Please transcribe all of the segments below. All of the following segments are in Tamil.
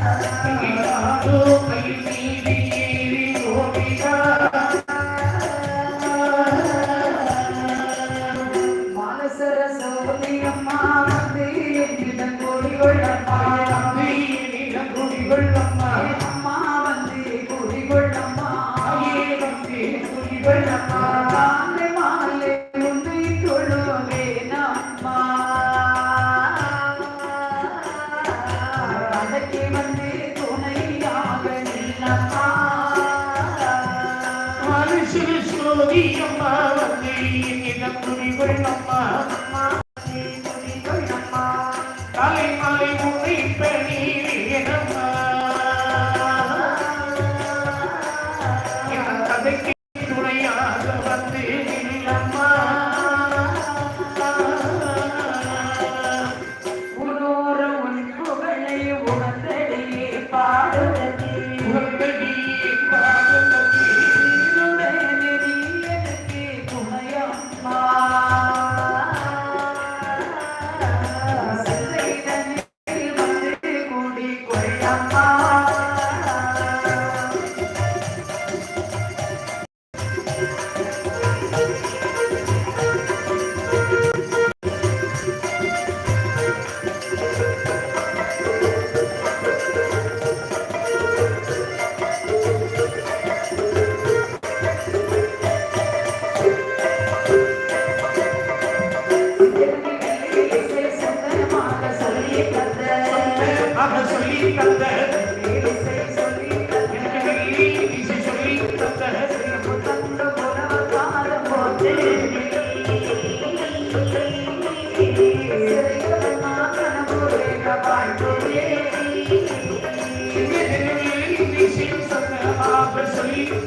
Oh, baby, baby.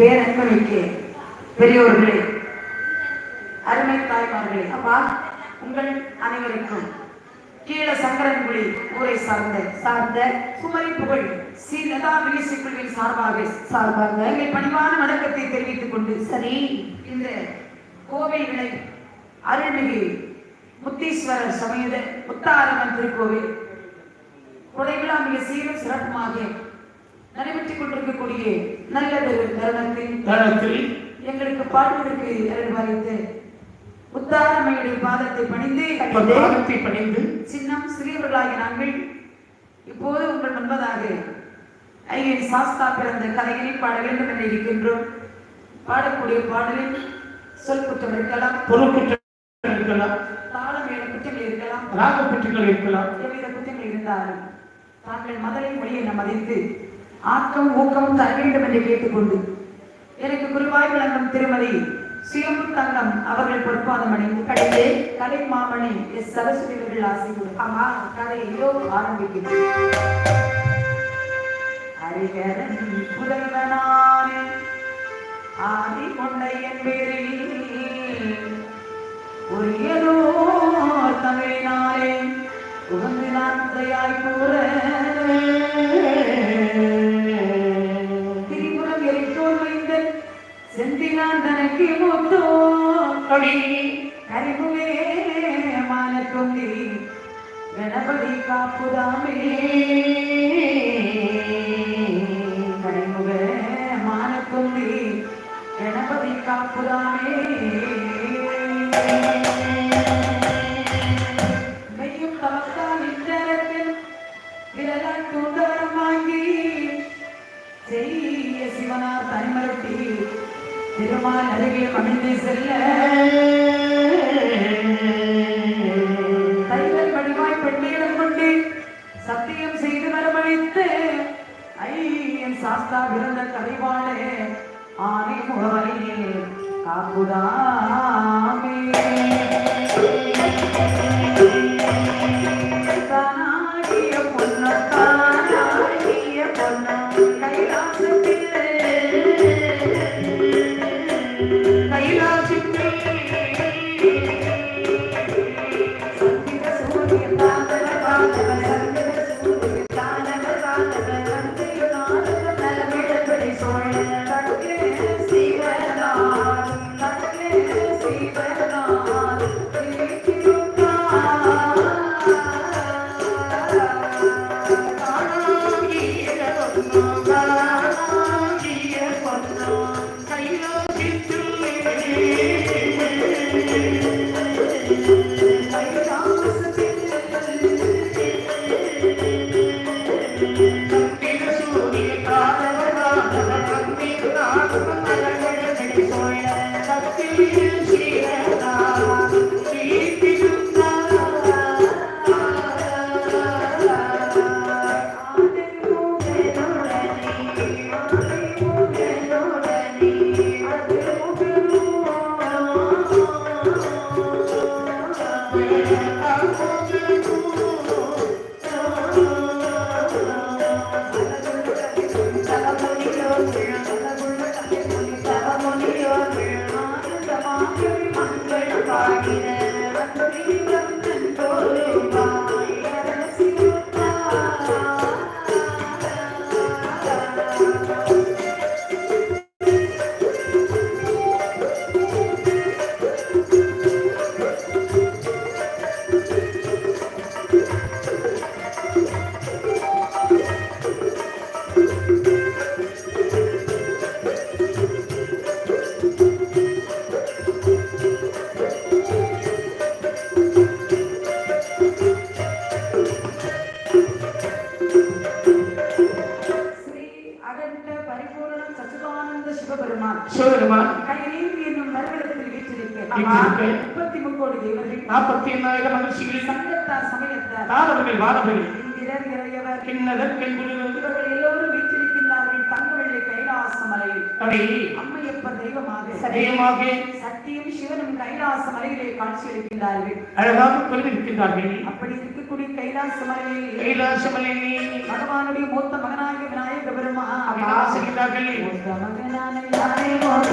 பேரன்புமிக்க பெரியோர்களே அருமை தாய்மார்களே அப்பா உங்கள் அனைவருக்கும் கீழ சங்கரன்குடி ஊரை சார்ந்த சார்ந்த குமரி புகழ் ஸ்ரீ லதா குழுவின் சார்பாக சார்பாக எங்கள் பணிவான வணக்கத்தை தெரிவித்துக் கொண்டு சரி இந்த கோவை விளை அருள்மிகு முத்தீஸ்வரர் சமேத முத்தாரம்மன் திருக்கோவில் கொடைவிழா மிக சீரும் சிறப்புமாக நடைபெற்றுக் கொண்டிருக்கக்கூடிய நல்லதொரு தருணத்தில் எங்களுக்கு பாடுவதற்கு அருள் பாலித்து முத்தாரம்மையுடைய பாதத்தை பணிந்து பாதத்தை பணிந்து சின்னம் சிறியவர்களாகிய நாங்கள் இப்போது உங்கள் முன்பதாக ஐயன் சாஸ்தா பிறந்த கதையினை பாட வேண்டும் என்று இருக்கின்றோம். பாடக்கூடிய பாடலில் சொல் குற்றம் இருக்கலாம் பொறுப்புற்ற இருக்கலாம் தாளம் ஏழு குற்றங்கள் இருக்கலாம் ராகப்பற்றுகள் இருக்கலாம். எவ்வித குற்றங்கள் இருந்தாலும் தாங்கள் மதலை மொழியை மதித்து ஆக்கம் ஊக்கம் தர வேண்டும் என்று கேட்டுக்கொண்டு எனக்கு குருவாய் விளங்கும் திருமதி சுயம்பு தங்கம் அவர்கள் பொற்பாதம் அணிந்து கடையே கலை மாமணி எஸ். சரஸ்வதி அவர்கள் ஆசை ஆமா கதையோ இதோ ஆரம்பிக்கிறது. ஹரிஹரன் புதல்வனானே ஆதி கொண்டையன் பேரில் ஏதோ മക്കളി കരിമുലേ മാനത്തൊന്നി ഗണപതി കാപ്പുതാമേ. കരിമുകേ മാനത്തൊന്നി ഗണപതി കാപ്പുതാമേ. திருமால் அருகே அமைந்து செல்ல. தைவர் வடிவாய் பெண்ணிடம் கொண்டு சத்தியம் செய்து வரவழைத்து ஐயன் சாஸ்தா பிறந்த கதைவாளே ஆனை முகவரியே காப்புதாமே I'm சிவபெருமான். முப்பத்தி முக்கோடி நாற்பத்தி எண்ணாயிரம் மகிழ்ச்சிகளில் சங்கத்தார் சமயத்தார் தாரவர்கள் வானவர்கள். இந்திரர் இறையவர். கிண்ணதர் பெண்குழுவில் இவர்கள் எல்லோரும் வீற்றிருக்கின்றார்கள். தங்கவள்ளி கைலாச மலையில் தெய்வமாக. சதயமாக. சத்தியம் சிவனும் கைலாச மலையிலே காட்சியளிக்கின்றார்கள் அழகாக அப்படி இருக்கக்கூடிய கைலாச மலையில் கைலாசமலையிலே பகவானுடைய மூத்த மகனாகிய விநாயக பெருமான் ஆசைகிறார்கள் மூத்த மகனான மகனான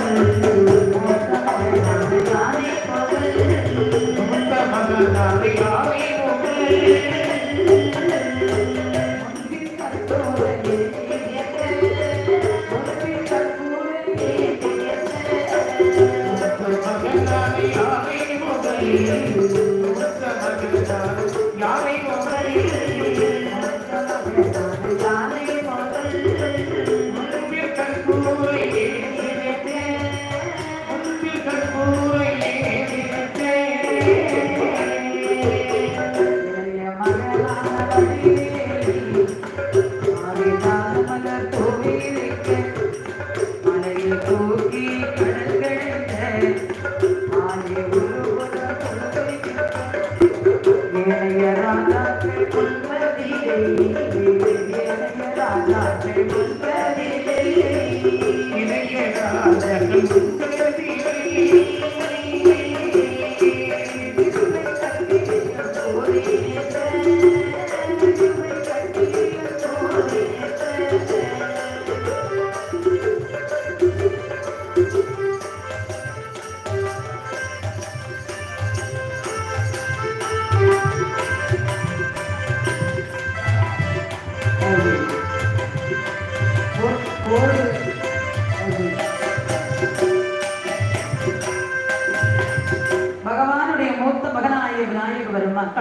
மூத்த மகனாய விநாயக பெருமான்.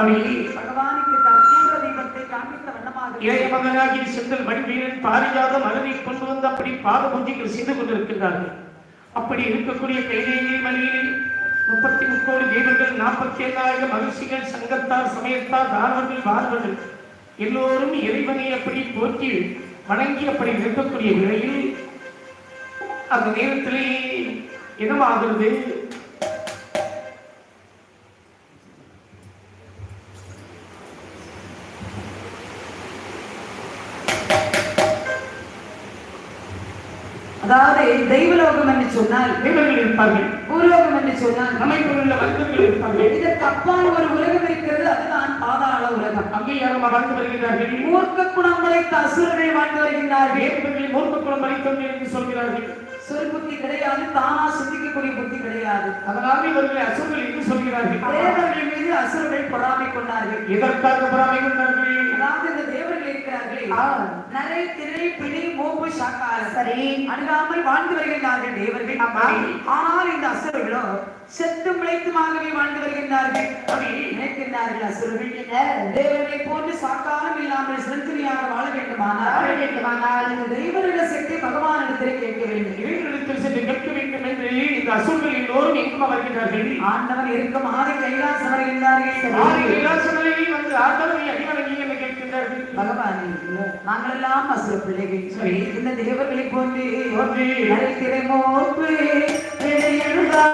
பகவானுக்கு கற்பூர தீபத்தை காண்பித்த வண்ணமாக இளைய மகனாகி செந்தல் மணிவீரன் பாரிஜாத மலரை கொண்டு வந்து அப்படி பாத பூஜைகள் செய்து அப்படி இருக்கக்கூடிய மலையில் முப்பத்தி முக்கோடி தேவர்கள் நாற்பத்தி ஏழாயிரம் மகிழ்ச்சிகள் சங்கத்தார் சமயத்தார் தானவர்கள் வாழ்வர்கள் எல்லோரும் இறைவனை அப்படி போற்றி வணங்கி அப்படி இருக்கக்கூடிய நிலையில் அந்த நேரத்திலே என்னமாகிறது தெய்வலோகம் என்று சொன்னால் தேவர்கள் இருப்பார்கள். பூலோகம் என்று சொன்னால் உள்ள மனிதர்கள் இருப்பார்கள். இதற்கு அப்பால் ஒரு உலகம் இருக்கிறது அதுதான் பாதாள உலகம். அங்கே யாரும் வாழ்ந்து வருகிறார்கள். மூர்க்க குணம் படைத்த அசுரர்கள் வாழ்ந்து வருகின்றார்கள் தேவர்களை மூர்க்க குலம் அளித்தோம் என்று சொல்கிறார்கள். சொல் புத்தி கிடையாது தானா சிந்திக்கக்கூடிய புத்தி கிடையாது. அதனால் இவர்களை அசுரர்கள் என்று சொல்கிறார்கள். தேவர்கள் மீது அசுரர்கள் பொறாமை கொண்டார்கள். எதற்காக பொறாமை கொண்டார்கள்? அதாவது இந்த தேவர்கள் இருக்கிறார்களே. நரை திரை பிடி சாக்கார சரி. அணுகாமல் வாழ்ந்து வருகின்றார்கள் தேவர்கள். ஆனால் இந்த அசுரர்களோ செத்து பிழைத்துமாகவே வாழ்ந்து வருகின்றார்கள். அப்படி நினைக்கின்றார்கள் அசுரர்கள். தேவர்களை போன்று சாக்காரம் இல்லாமல் சிறந்தனியாக வாழ வேண்டுமானால் வேண்டுமானால். இந்த தெய்வர்கள் சக்தி பகவானிடத்திலே கேட்க வேண்டும். சென்று கேட்க வேண்டும் என்று இந்த அசுரர்கள் எல்லோரும் எங்கும் வருகிறார்கள் ஆண்டவன் இருக்கும் ஆதி கைலாசம் வருகின்றார்கள் ஆதி கைலாசமலையில் வந்து ஆண்டவரை அடிவணங்கி என்று கேட்கின்றார்கள் பகவானே நாங்கள் எல்லாம் அசுர பிள்ளைகள். சரி. இந்த தேவர்களை போன்று எழுதா